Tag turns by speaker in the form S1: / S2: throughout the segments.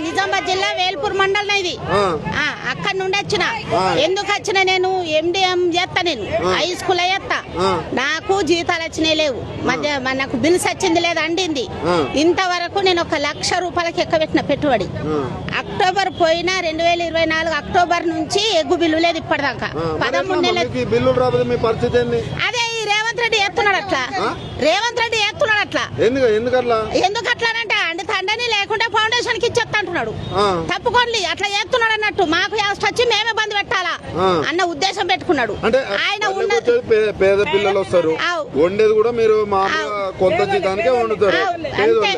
S1: నిజామాబాద్
S2: జిల్లా వేల్పూర్ మండలం ఇది. అక్కడ నుండి వచ్చిన. ఎందుకు వచ్చిన నేను? ఎండిఎం చేస్తా నేను. హై స్కూల్ చేస్తా
S1: ఆ.
S2: నాకు జీతాలు వచ్చినాయి లేవు. మధ్య నాకు బిల్స్ వచ్చింది లేదు అండింది. ఇంతవరకు నేను ఒక లక్ష రూపాయలకి ఎక్కబెట్టిన పెట్టుబడి. అక్టోబర్ పోయిన రెండు వేల ఇరవై నాలుగు అక్టోబర్ నుంచి ఎగ్గు బిల్లు లేదు ఇప్పటిదాకా. పదమూడు నెలల అదే ఈ రేవంత్ రెడ్డి ఎత్తున్నాడు అట్లా? రేవంత్ రెడ్డి ఎత్తున్నాడు అట్లా
S1: ఎందుకు ఎందుకట్లా?
S2: ఎందుకు తండ్రిని లేకుంటే ఫౌండేషన్కి ఇచ్చేస్తా అంటున్నాడు. తప్పుకోండి అట్లా చేస్తున్నాడు అన్నట్టు మాకు యాస్ట్ వచ్చి మేమే బంద్ పెట్టాలా. అన్న ఉద్దేశం పెట్టుకున్నాడు ఆయన
S1: పేద పిల్లలు వస్తారు. వండేది కూడా మీరు. కొంత జీతానికే వండుతారు. పేదోళ్ళే.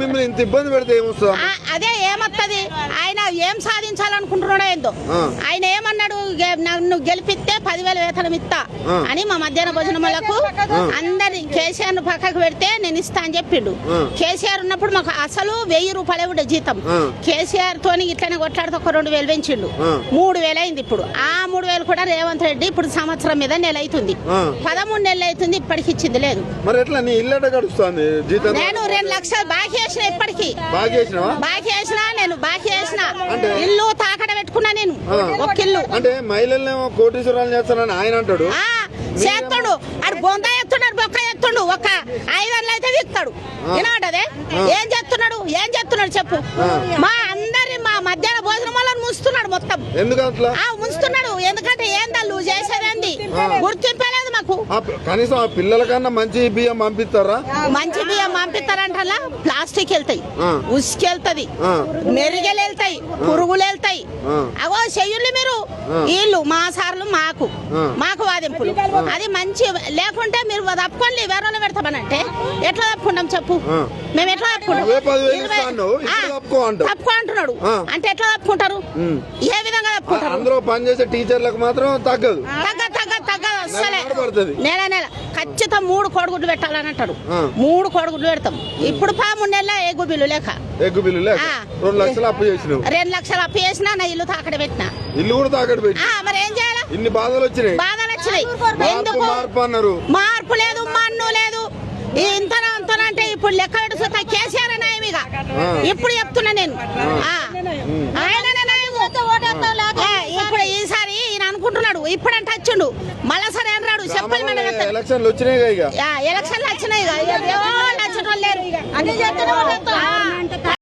S1: మిమ్మల్ని ఇంత ఇబ్బంది పెడితే
S2: అదే ఏమత్తది ఆయన ఏం సాధించాలనుకుంటున్నాడో ఏందో. ఆయన ఏమన్నాడు నన్ను గెలిపిస్తే పదివేల వేతనం ఇస్తా. అని మా మధ్యాహ్న భోజనములకు అందరి కేసీఆర్ను పక్కకు పెడితే నేను ఇస్తా అని చెప్పిండు. కేసీఆర్ ఉన్నప్పుడు మాకు అసలు వెయ్యి రూపాయలే ఉండే జీతం. కేసీఆర్ తోని ఇట్లనే కొట్లాడితే ఒక రెండు వేలు పెంచిండు. మూడు వేలు అయింది ఇప్పుడు ఆ మూడు వేలు కూడా రేవంత్ రెడ్డి ఇప్పుడు సంవత్సరం మీద నెల అవుతుంది. పదమూడు నెలలు అవుతుంది ఇప్పటికి ఇచ్చింది లేదు
S1: మరి ఎట్లా నీ ఇల్లు ఎట్ట గడుస్తుంది జీతం
S2: నేను రెండు లక్షలు బాకీ వేసిన ఇప్పటికి.
S1: బాగా చేసినావా
S2: బాకీ వేసిన నేను బాకీ
S1: అంటే?
S2: ఇల్లు తాకడ పెట్టుకున్నా నేను. ఒక ఇల్లు.
S1: అంటే మహిళల్నేమో కోటీశ్వరాలు చేస్తానని ఆయన అంటాడు.
S2: చేస్తాడు. ఆడు బొంద ఎత్తున్నాడు బొక్క ఎత్తుండు. ఒక ఐదు వందలు అయితే విస్తాడు. వినబడ్డదే. ఏం చేస్తున్నాడు? ఏం చేస్తున్నాడు చెప్పు. మా అందరి మా మధ్యాహ్న భోజనం వల్ల ముంచుతున్నాడు మొత్తం.
S1: ఎందుకు
S2: ముంచుతున్నాడు ఎందుకంటే ఏందల్లు చేసేదేంది?
S1: ఆ.
S2: మాకు
S1: కనీసం ఆ పిల్లల కన్నా మంచి బియ్యం పంపిస్తారా?
S2: మంచి బియ్యం పంపిస్తారంటలా? ప్లాస్టిక్ వెళ్తాయి.
S1: ఆ.
S2: ఉసుకు వెళ్తది
S1: ఆ.
S2: మెరుగలు వెళ్తాయి. పురుగులు వెళ్తాయి.
S1: ఆ.
S2: అవో చెయ్యుల్ని మీరు. వీళ్ళు మా సార్లు మాకు. మాకు వాదింపులు. అది మంచి లేకుంటే మీరు తప్పుకోండి వేరే పెడతామనంటే ఎట్లా తప్పుకుంటాం చెప్పు. మేము ఎట్లా తప్పుకుంటాం
S1: తప్పుకో
S2: అంటున్నాడు. అంటే ఎట్లా తప్పుకుంటారు. ఏ విధంగా తప్పుకుంటారు?
S1: అందులో పనిచేసే టీచర్లకు మాత్రం తగ్గదు.
S2: తగ్గ తగ్గ తగ్గ అస్సలే
S1: నెల.
S2: నెల నెల ఖచ్చితం మూడు కోడిగుడ్లు పెట్టాలని అంటాడు
S1: ఆ.
S2: మూడు కోడిగుడ్లు పెడతాం. ఇప్పుడు పా మూడు నెలల ఎగ్గు బిల్లు లేక.
S1: ఎగ్గు బిల్లు లేక. రెండు లక్షలు అప్పు చేసినావు.
S2: రెండు లక్షలు అప్పు చేసినా నా ఇల్లు తాకడ పెట్టినా.
S1: ఇల్లు కూడా
S2: ఆ, మరి ఏం చేయాలి?
S1: ఇన్ని బాధలు వచ్చినాయి.
S2: బాధలు వచ్చినాయి.
S1: మార్పు
S2: ఎందుకు?
S1: మార్పు అన్నారు.
S2: మార్పు లేదు మన్ను లేదు. ఇంతన అంతన అంటే ఇప్పుడు లెక్క పెడుతున్నా కేసీఆర్ నయమిగా
S1: ఆ.
S2: ఇప్పుడు చెప్తున్నా నేను. ఆయననే ఇప్పుడు ఈసారి ఈయన అనుకుంటున్నాడు. ఇప్పుడంటే వచ్చిండు మళ్ళా సరే అన్నాడు చెప్పలు మన
S1: ఎలక్షన్లు వచ్చినాయి ఇక
S2: ఎలక్షన్లు వచ్చినాయి ఇక. ఎవరు లేరు అన్ని. ఆ.